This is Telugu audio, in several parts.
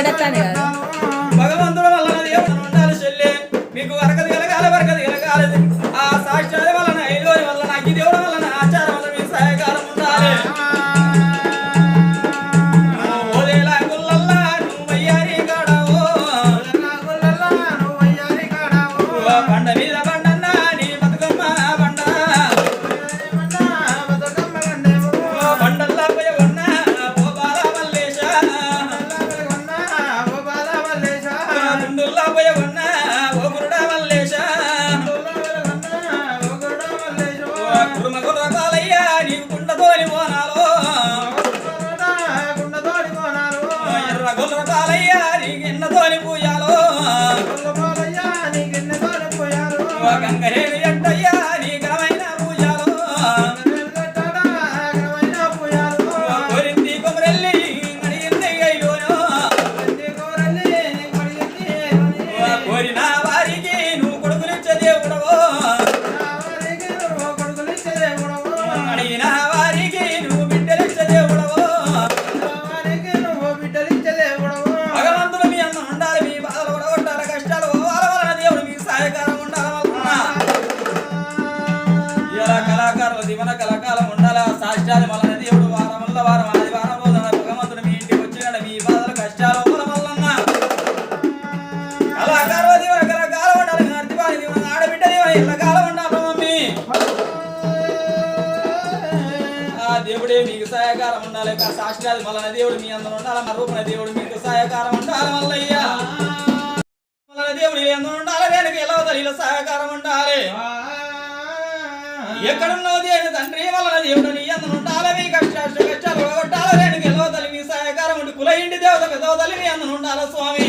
ఇక్కడ అట్లానే కాదు. భగవంతుడు వల్ల దేవుడు చెల్లి మీకు వరకది కలగాలి వరకది కలగాలి. ఎర్ర గుర్రకాలయ్యా నీకు ఎన్నతోని పూయాలో గంగరేని ఉండాలి ఆ దేవుడు వారం వల్ల వారం ఆది వారం రోజున భగవంతుడు మీ ఇంటికి వచ్చినాడు. మీ బాధలు కష్టాలు వల్ల వల్లన్న కళాకారుల దివన కళాకాలం ఉండాలి. నర్తివాణి దివన ఆడబిడ్డ దివన ఇళ్ళ కాలం ఉండాలి మమ్మీ. ఆ దేవుడే మీకు సహాయకారం ఉండాలి. ఆ సాక్షాత్ వలన దేవుడు మీ అందరూ ఉండాలి. మా రూపణ దేవుడు మీకు సహాయకారం ఉండాలి మల్లయ్య. వలన దేవుడు ఎందుకు అందరూ ఉండాలి. వెనక ఎలా ఇలా సహాయకారం ఉండాలి. ఎక్కడున్నావు దేని తండ్రి వలన దేవుడు నీ అందరూ ఉండాలి. మీ కష్టాలు కష్టాలు కొట్టాలి. ఎలా తల్లి మీ సహాయకారం ఉండి కుల ఇంటి దేవత పెద్దవ తల్లి మీ అందరూ ఉండాలి స్వామి.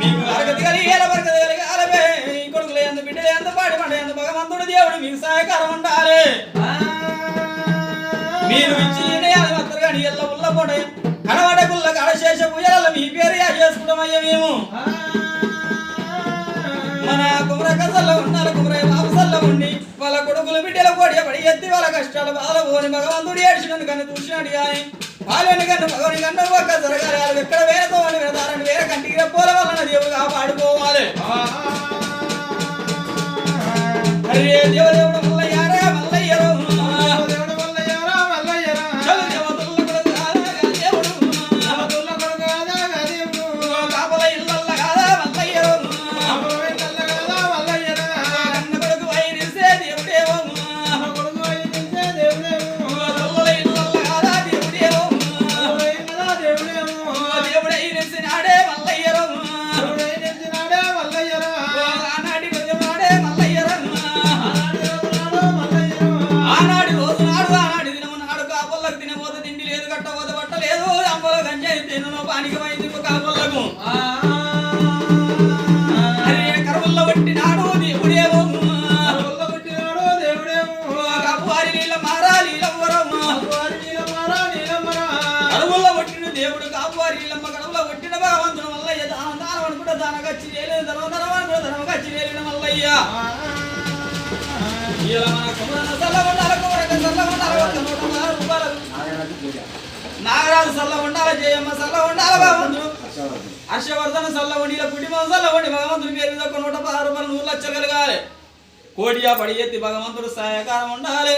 మీకు అరగతి కలిగి ఎలా వరగతి కలిగి అలవే కొడుకులు ఎంత బిడ్డలు ఎంత పాడి పంట ఎంత భగవంతుడు దేవుడు మీకు సహాయకారం ఉండాలి. మీరు ఇచ్చి కానీ ఎల్ల ఉల్ల పొడ కడవడ గుల్ల కడశేష పూజల మీ పేరు యా చేసుకుంటామయ్యా మేము. మన కుమరక సల్ల ఉన్నారు కుమరయ్య పడి ఎత్తి వాళ్ళ కష్టాలు బాధ పోని భగవంతుడు ఏడ్చినందు కానీ చూసినాడు కానీ వాళ్ళని కన్ను భగవని కన్ను ఒక్క జరగాలి. వాళ్ళు ఎక్కడ వేరతో అని వేదారని వేరే కంటికి రెప్పోల వలన దేవుడు కాపాడుకోవాలి. అరే దేవదేవుడు కప్పువారి నీళ్ళ మారాలి పట్టిన దేవుడు కాపువారి నీళ్ళమ్మ కడుపులో పట్టిన భగవంతుడు మల్లయ్య. దానం అనుకుంటే దానం చేయలేదు ధనం ధనం అనుకుంటే మల్లయ్య. నాగరాజు సల్ల ఉండాల జయమ్మ సల్ల ఉండాల భగవంతుడు హర్షవర్ధన సల్ల ఉండి కుటుంబం సల్ల ఉండి భగవంతుడి పేరు మీద ఒక నూట పదహారు రూపాయలు నూరు లక్షలు కలగాలి. కోడియా పడి ఎత్తి భగవంతుడు సహాయకారం ఉండాలి.